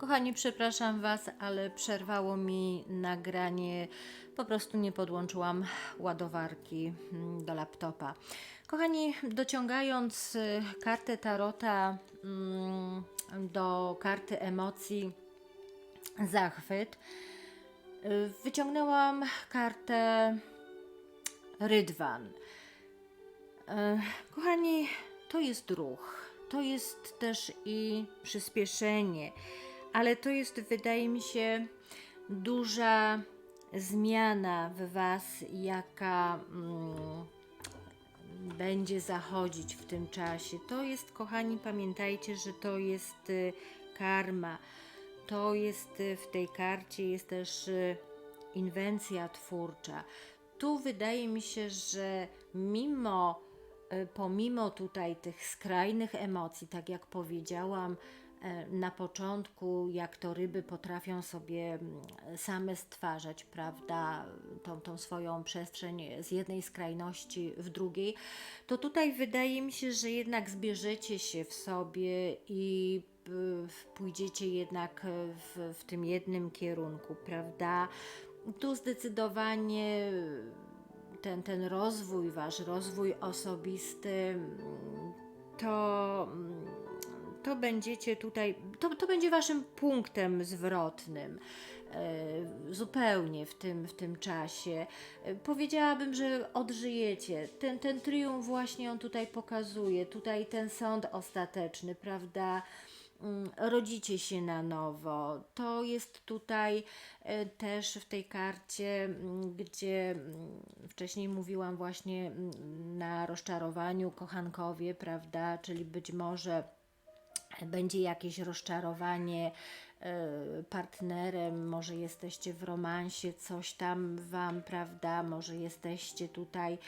Kochani, przepraszam Was, ale przerwało mi nagranie. Po prostu nie podłączyłam ładowarki mm, do laptopa. Kochani, dociągając y, kartę Tarota mm, do karty emocji zachwyt, y, wyciągnęłam kartę Rydwan. E, Kochani, to jest ruch, to jest też i przyspieszenie, ale to jest, wydaje mi się, duża zmiana w Was, jaka mm, będzie zachodzić w tym czasie. To jest, kochani, pamiętajcie, że to jest y, karma. To jest y, w tej karcie jest też y, inwencja twórcza. Tu wydaje mi się, że mimo e, pomimo tutaj tych skrajnych emocji, tak jak powiedziałam na początku, jak to ryby potrafią sobie mm, same stwarzać, prawda, tą, tą swoją przestrzeń z jednej skrajności w drugiej, to tutaj wydaje mi się, że jednak zbierzecie się w sobie i pójdziecie jednak w, w tym jednym kierunku, prawda? Tu zdecydowanie ten, ten rozwój, wasz rozwój osobisty, to, mm, to będziecie tutaj, to, to będzie waszym punktem zwrotnym. e, Zupełnie w tym, w tym czasie. E, Powiedziałabym, że odżyjecie. Ten, ten triumf właśnie on tutaj pokazuje. Tutaj ten sąd ostateczny, prawda? Mm, rodzicie się na nowo. To jest tutaj e, też w tej karcie, mm, gdzie mm, wcześniej mówiłam właśnie na rozczarowaniu kochankowie, prawda? Czyli być może będzie jakieś rozczarowanie e, partnerem, może jesteście w romansie, coś tam wam, prawda? Może jesteście tutaj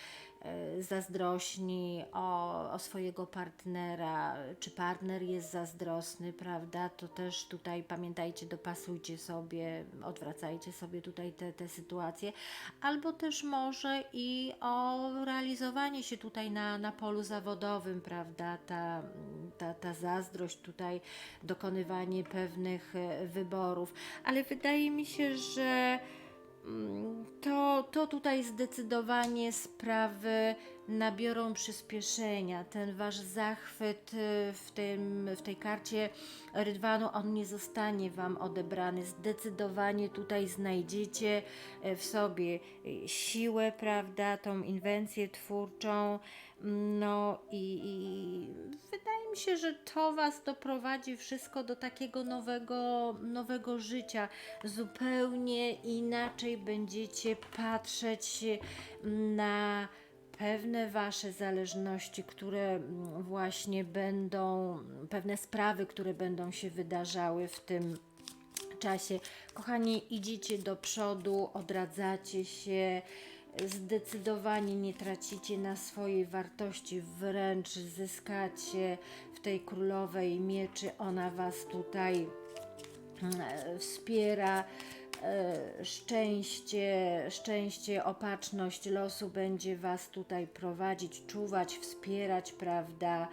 zazdrośni o, o swojego partnera, czy partner jest zazdrosny, prawda? To też tutaj pamiętajcie, dopasujcie sobie, odwracajcie sobie tutaj te, te sytuacje, albo też może i o realizowanie się tutaj na, na polu zawodowym, prawda? Ta, ta, ta zazdrość, tutaj dokonywanie pewnych e, wyborów, ale wydaje mi się, że to, to tutaj zdecydowanie sprawy nabiorą przyspieszenia. Ten wasz zachwyt y, w, tym, w tej karcie Rydwanu, on nie zostanie wam odebrany. Zdecydowanie tutaj znajdziecie e, w sobie y, siłę, prawda, tą inwencję twórczą. No i, i wydaje mi się, że to was doprowadzi wszystko do takiego nowego, nowego życia. Zupełnie inaczej będziecie patrzeć na pewne wasze zależności, które właśnie będą, pewne sprawy, które będą się wydarzały w tym czasie. Kochani, idziecie do przodu, odradzacie się, zdecydowanie nie tracicie na swojej wartości, wręcz zyskacie w tej królowej mieczy. Ona was tutaj e, wspiera. E, Szczęście, szczęście, opatrzność losu będzie Was tutaj prowadzić, czuwać, wspierać, prawda?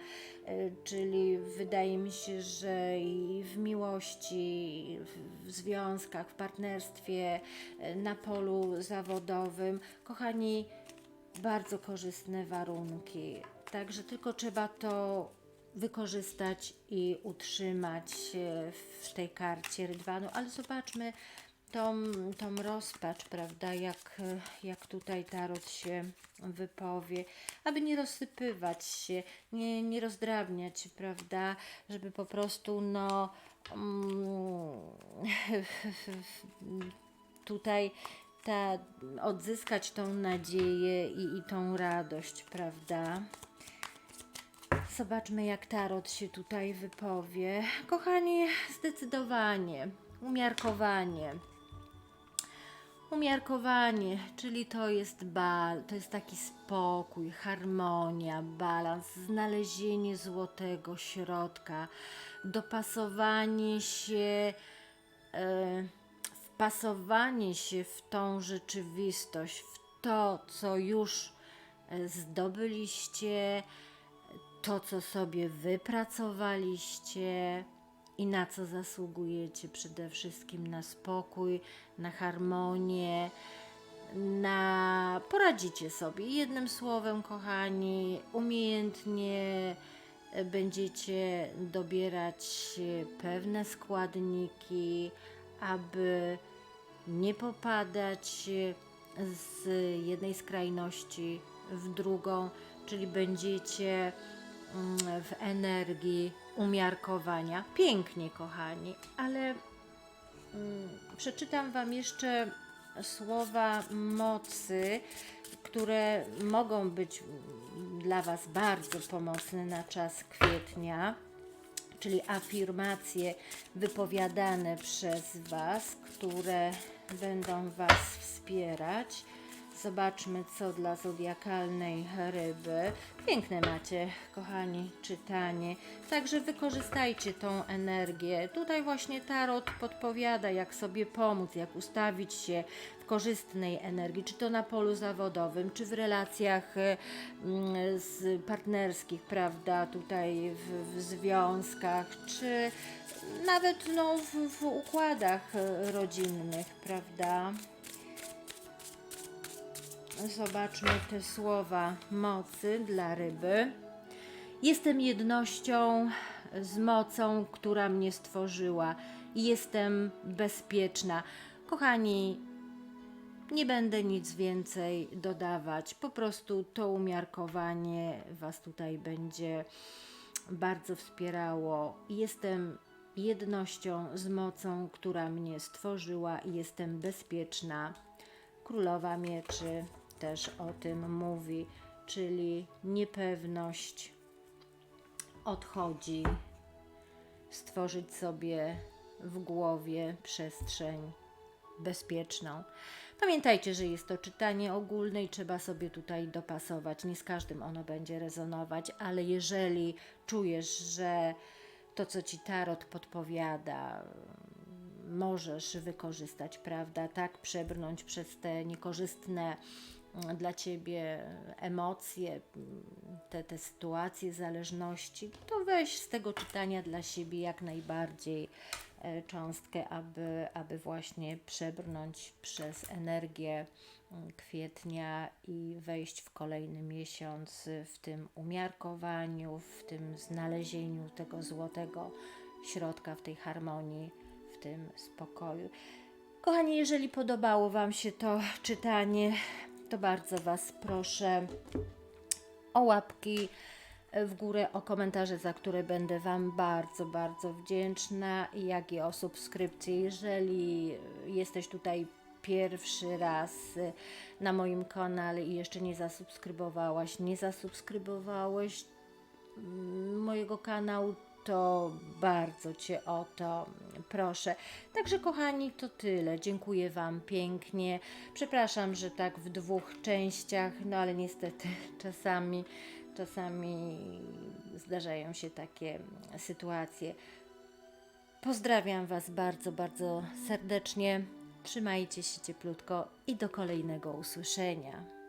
E, Czyli wydaje mi się, że i w miłości, w- związkach, w partnerstwie, e, na polu zawodowym, kochani, bardzo korzystne warunki. Także tylko trzeba to wykorzystać i utrzymać w tej karcie rydwanu. Ale zobaczmy tą, tą rozpacz, prawda, jak, jak tutaj tarot się wypowie, aby nie rozsypywać się, nie, nie rozdrabniać, prawda, żeby po prostu no mm, tutaj ta, odzyskać tą nadzieję i, i tą radość, prawda? Zobaczmy, jak tarot się tutaj wypowie. Kochani, zdecydowanie, umiarkowanie. Umiarkowanie, czyli to jest bal, to jest taki spokój, harmonia, balans, znalezienie złotego środka, dopasowanie się, e, wpasowanie się w tą rzeczywistość, w to, co już e, zdobyliście, to, co sobie wypracowaliście i na co zasługujecie przede wszystkim na spokój, na harmonię, na poradzicie sobie. Jednym słowem, kochani, umiejętnie będziecie dobierać pewne składniki, aby nie popadać z jednej skrajności w drugą, czyli będziecie w energii umiarkowania. Pięknie, kochani, ale mm, przeczytam Wam jeszcze słowa mocy, które mogą być mm, dla Was bardzo pomocne na czas kwietnia czyli afirmacje wypowiadane przez Was, które będą Was wspierać. Zobaczmy, co dla zodiakalnej ryby. Piękne macie, kochani, czytanie. Także wykorzystajcie tą energię. Tutaj właśnie tarot podpowiada, jak sobie pomóc, jak ustawić się w korzystnej energii, czy to na polu zawodowym, czy w relacjach mm, z partnerskich, prawda, tutaj w, w związkach, czy nawet no, w, w układach e, rodzinnych, prawda. Zobaczmy te słowa mocy dla ryby. Jestem jednością z mocą, która mnie stworzyła i jestem bezpieczna. Kochani, nie będę nic więcej dodawać. Po prostu to umiarkowanie Was tutaj będzie bardzo wspierało. Jestem jednością z mocą, która mnie stworzyła i jestem bezpieczna. Królowa Mieczy też o tym mówi, czyli niepewność odchodzi, stworzyć sobie w głowie przestrzeń bezpieczną. Pamiętajcie, że jest to czytanie ogólne i trzeba sobie tutaj dopasować. Nie z każdym ono będzie rezonować, ale jeżeli czujesz, że to, co ci tarot podpowiada, możesz wykorzystać, prawda? Tak przebrnąć przez te niekorzystne dla ciebie emocje, mm, te, te sytuacje zależności, to weź z tego czytania dla siebie jak najbardziej e, cząstkę, aby, aby właśnie przebrnąć przez energię mm, kwietnia i wejść w kolejny miesiąc w tym umiarkowaniu, w tym znalezieniu tego złotego środka, w tej harmonii, w tym spokoju. Kochani, jeżeli podobało Wam się to czytanie, to bardzo Was proszę o łapki w górę, o komentarze, za które będę Wam bardzo, bardzo wdzięczna, jak i o subskrypcję. Jeżeli jesteś tutaj pierwszy raz na moim kanale i jeszcze nie zasubskrybowałaś, nie zasubskrybowałeś mm, mojego kanału, to bardzo Cię o to proszę. Także, kochani, to tyle. Dziękuję Wam pięknie. Przepraszam, że tak w dwóch częściach, no ale niestety czasami, czasami zdarzają się takie sytuacje. Pozdrawiam Was bardzo, bardzo serdecznie. Trzymajcie się cieplutko i do kolejnego usłyszenia.